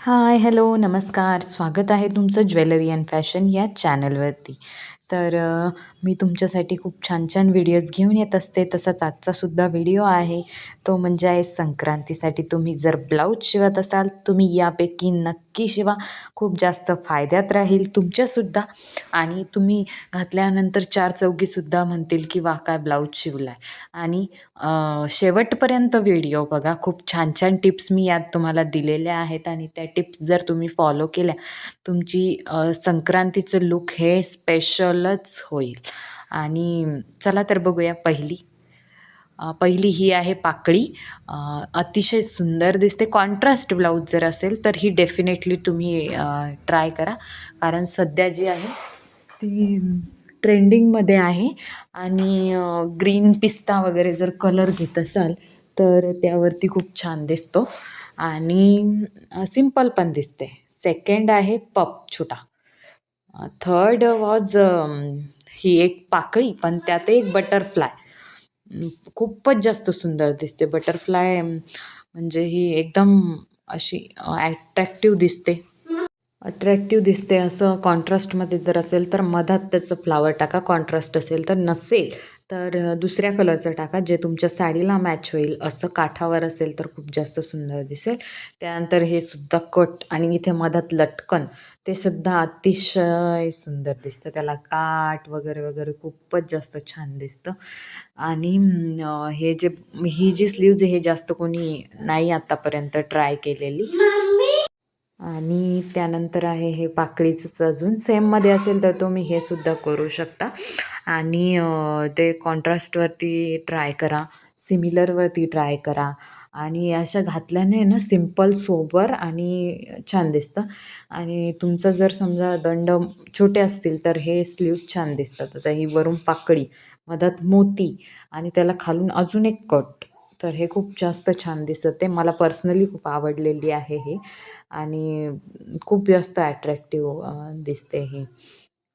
Hi hello नमस्कार. स्वागत आहे तुमचं ज्वेलरी अँड फॅशन या चॅनलवरती. तर मी तुमच्यासाठी खूप छान छान व्हिडिओज घेऊन येत असते. तसाच आजचासुद्धा व्हिडिओ आहे. तो म्हणजे आहे संक्रांतीसाठी. तुम्ही जर ब्लाऊज शिवत असाल तुम्ही यापैकी नक्की शिवा. खूप जास्त फायद्यात राहील तुमच्यासुद्धा. आणि तुम्ही घातल्यानंतर चार चौघीसुद्धा म्हणतील की वा काय ब्लाऊज शिवला आहे आणि शेवटपर्यंत व्हिडिओ बघा. खूप छान छान टिप्स मी यात तुम्हाला दिलेल्या आहेत. आणि त्या टिप्स जर तुम्ही फॉलो केल्या तुमची संक्रांतीचं लुक हे स्पेशल स्पेशलच होईल. आणि चला तर बघूया पहिली. पहिली ही आहे पाकळी. अतिशय सुंदर दिसते. कॉन्ट्रास्ट ब्लाऊज जर असेल तर ही डेफिनेटली तुम्ही ट्राय करा. कारण सध्या जी आहे ती ट्रेंडिंगमध्ये आहे. आणि ग्रीन पिस्ता वगैरे जर कलर घेत असाल तर त्यावरती खूप छान दिसतो. आणि सिंपल पण दिसते. सेकंड आहे पप छोटा. थर्ड वॉज ही एक पाकळी पण त्यात एक बटरफ्लाय खूपच जास्त सुंदर दिसते. बटरफ्लाय म्हणजे ही एकदम अशी ॲट्रॅक्टिव्ह दिसते. अट्रॅक्टिव्ह दिसते असं कॉन्ट्रास्टमध्ये जर असेल तर मधात त्याचं फ्लावर टाका. कॉन्ट्रास्ट असेल तर नसेल. तर दुसऱ्या कलरचं टाका जे तुमच्या साडीला मॅच होईल. असं काठावर असेल तर खूप जास्त सुंदर दिसेल. त्यानंतर हे सुद्धा कट आणि इथे मधात लटकन ते सुद्धा अतिशय सुंदर दिसतं. त्याला काठ वगैरे वगैरे खूपच जास्त छान दिसतं. आणि हे जे ही जी स्लीव्ज हे जास्त कोणी नाही आत्तापर्यंत ट्राय केलेली. आणि त्यानंतर आहे हे पाकळीचं अजून सेममध्ये असेल तर तुम्ही हे सुद्धा करू शकता. आणि ते कॉन्ट्रास्टवरती ट्राय करा सिमिलरवरती ट्राय करा. आणि अशा घातल्याने ना सिंपल सोबर आणि छान दिसतं. आणि तुमचं जर समजा दंड छोटे असतील तर हे स्लीव छान दिसतात. आता ही वरून पाकळी मधात मोती आणि त्याला खालून अजून एक कट तर हे खूप जास्त छान दिसते. मला पर्सनली खूप आवडलेली आहे हे. आणि खूप जास्त ॲट्रॅक्टिव्ह दिसते ही.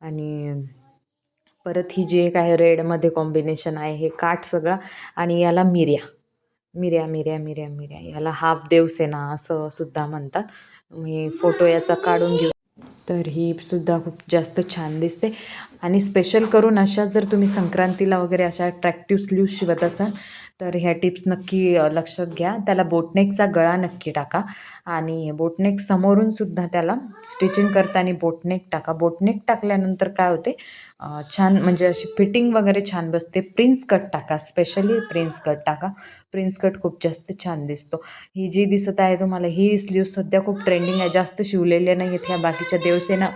आणि परत ही जी एक आहे रेडमध्ये कॉम्बिनेशन आहे हे काठ सगळं आणि याला मिर्या. मिर्या मिर्या मिर्या मिर्या. याला हाफ देवसेना असं सुद्धा म्हणतात. मी फोटो याचा काढून घेऊ. तर ही सुद्धा खूप जास्त छान दिसते. आणि स्पेशल करून अशा जर तुम्ही संक्रांतीला वगैरे अशा अट्रॅक्टिव्ह स्लीव शिवत असाल तर ह्या टिप्स नक्की लक्षात घ्या. त्याला बोटनेकचा गळा नक्की टाका आणि बोटनेक समोरून सुद्धा त्याला स्टिचिंग करताना बोटनेक टाका. बोटनेक टाकल्यानंतर काय होते छान म्हणजे अशी फिटिंग वगैरे छान बसते. प्रिन्स कट टाका. स्पेशली प्रिन्स कट टाका. प्रिन्स कट खूप जास्त छान दिसतो. ही जी दिसत आहे तुम्हाला ही स्लीव सध्या खूप ट्रेंडिंग आहे. जास्त शिवलेल्या नाही आहेत ह्या बाकीच्या देवसेना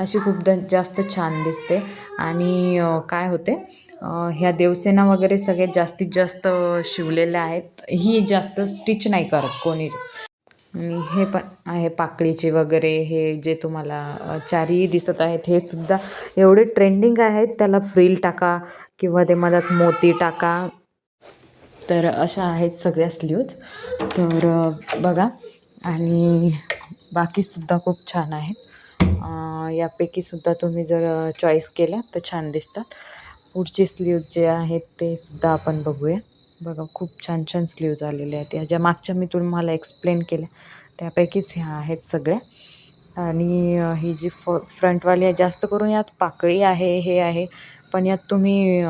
अशी खूप द जास्त छान दिसते. आणि काय होते ह्या देवसेना वगैरे सगळ्यात जास्तीत जास्त शिवलेल्या आहेत. ही जास्त स्टिच नाही करत कोणी. आणि हे पण आहे पाकळीचे वगैरे हे जे तुम्हाला चारी चारही दिसत आहेत हे सुद्धा एवढे ट्रेंडिंग आहेत त्याला फ्रील टाका किंवा ते मधात मोती टाका. तर अशा आहेत सगळ्या स्लीव्ज तर बघा. आणि बाकीसुद्धा खूप छान आहेत. यापैकी सुद्धा तुम्ही जर चॉईस केल्या तर छान दिसतात. पुढचे स्लीव्ज जे आहेत ते सुद्धा आपण बघूया. बघा खूप छान छान स्लीव्ज आलेले आहेत. या ज्या मागच्या मी तुम्हाला एक्सप्लेन केल्या त्यापैकीच ह्या आहेत सगळ्या. आणि ही जी फ फ्रंटवाली आहे जास्त करून यात पाकळी आहे हे आहे. पण यात तुम्ही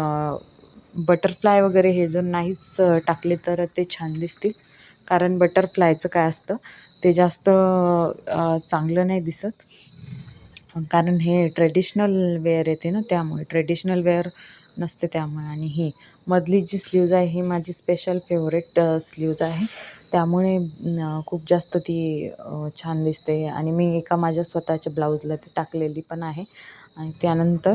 बटरफ्लाय वगैरे हे जर नाहीच टाकले तर ते छान दिसतील. कारण बटरफ्लायचं काय असतं ते जास्त चांगलं नाही दिसत. कारण हे ट्रेडिशनल वेअर येते ना त्यामुळे ट्रेडिशनल वेअर नसते त्यामुळे. आणि ही मधली जी स्लीव्ज आहे ही माझी स्पेशल फेवरेट स्लीव्ज आहे. त्यामुळे खूप जास्त ती छान दिसते. आणि मी एका माझ्या स्वतःच्या ब्लाऊजला ती टाकलेली पण आहे. आणि त्यानंतर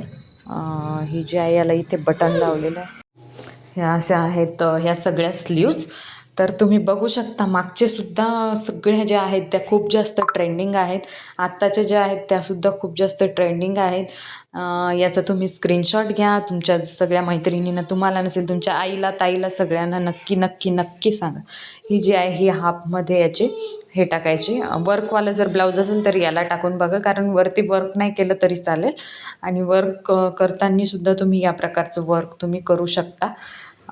ही जी आहे याला इथे बटन लावलेलं आहे ह्या अशा आहेत ह्या सगळ्या स्लीव्ज तर तुम्ही बघू शकता मागचे सुद्धा सगळ्या ज्या आहेत त्या खूप जास्त ट्रेंडिंग आहेत. आत्ताच्या ज्या आहेत त्यासुद्धा खूप जास्त ट्रेंडिंग आहेत. याचा तुम्ही स्क्रीनशॉट घ्या. तुमच्या सगळ्या मैत्रिणींना तुम्हाला नसेल तुमच्या आईला ताईला सगळ्यांना नक्की नक्की नक्की सांगा. ही जी आहे ही हाफमध्ये याचे हे टाकायचे. वर्कवालं जर ब्लाऊज असेल तर याला टाकून बघा. कारण वरती वर्क नाही केलं तरी चालेल. आणि वर्क करताना सुद्धा तुम्ही या प्रकारचं वर्क तुम्ही करू शकता.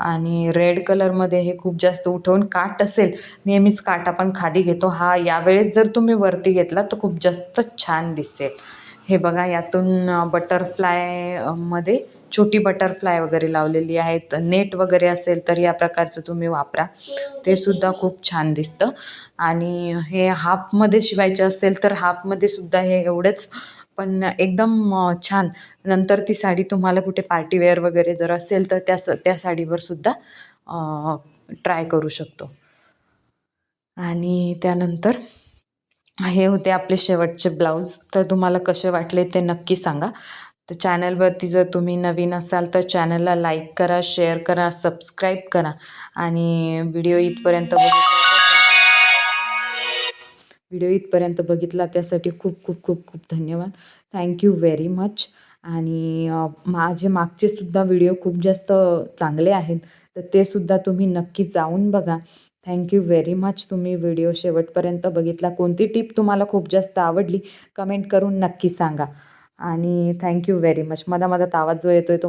आणि रेड कलरमध्ये हे खूप जास्त उठवून काठ असेल नेहमीच काठ आपण खाली घेतो. हा यावेळेस जर तुम्ही वरती घेतला तर खूप जास्त छान दिसेल. हे बघा यातून बटरफ्लायमध्ये छोटी बटरफ्लाय वगैरे लावलेली आहेत. नेट वगैरे असेल तर या प्रकारचं तुम्ही वापरा. ते सुद्धा खूप छान दिसतं. आणि हे हाफमध्ये शिवायचे असेल तर हाफमध्ये सुद्धा हे एवढंच पण एकदम छान. नंतर ती साडी तुम्हाला कुठे पार्टीवेअर वगैरे जर असेल तर त्या स त्या साडीवर सुद्धा ट्राय करू शकतो. आणि त्यानंतर हे होते आपले शेवटचे ब्लाऊज. तर तुम्हाला कसे वाटले ते नक्की सांगा. तर चॅनलवरती जर तुम्ही नवीन असाल तर चॅनलला लाईक करा शेअर करा सबस्क्राईब करा. आणि व्हिडिओ इथपर्यंत बघितला व्हिडिओ इथपर्यंत बघितला त्यासाठी खूप खूप खूप खूप धन्यवाद. थँक्यू व्हेरी मच आणि माझे मागचे सुद्धा व्हिडिओ खूप जास्त चांगले आहेत तर ते सुद्धा तुम्ही नक्की जाऊन बघा. थँक्यू व्हेरी मच तुम्ही व्हिडिओ शेवटपर्यंत बघितला. कोणती टिप तुम्हाला खूप जास्त आवडली कमेंट करून नक्की सांगा. आणि थँक्यू व्हेरी मच मधा मधात आवाज जो येतो आहे तो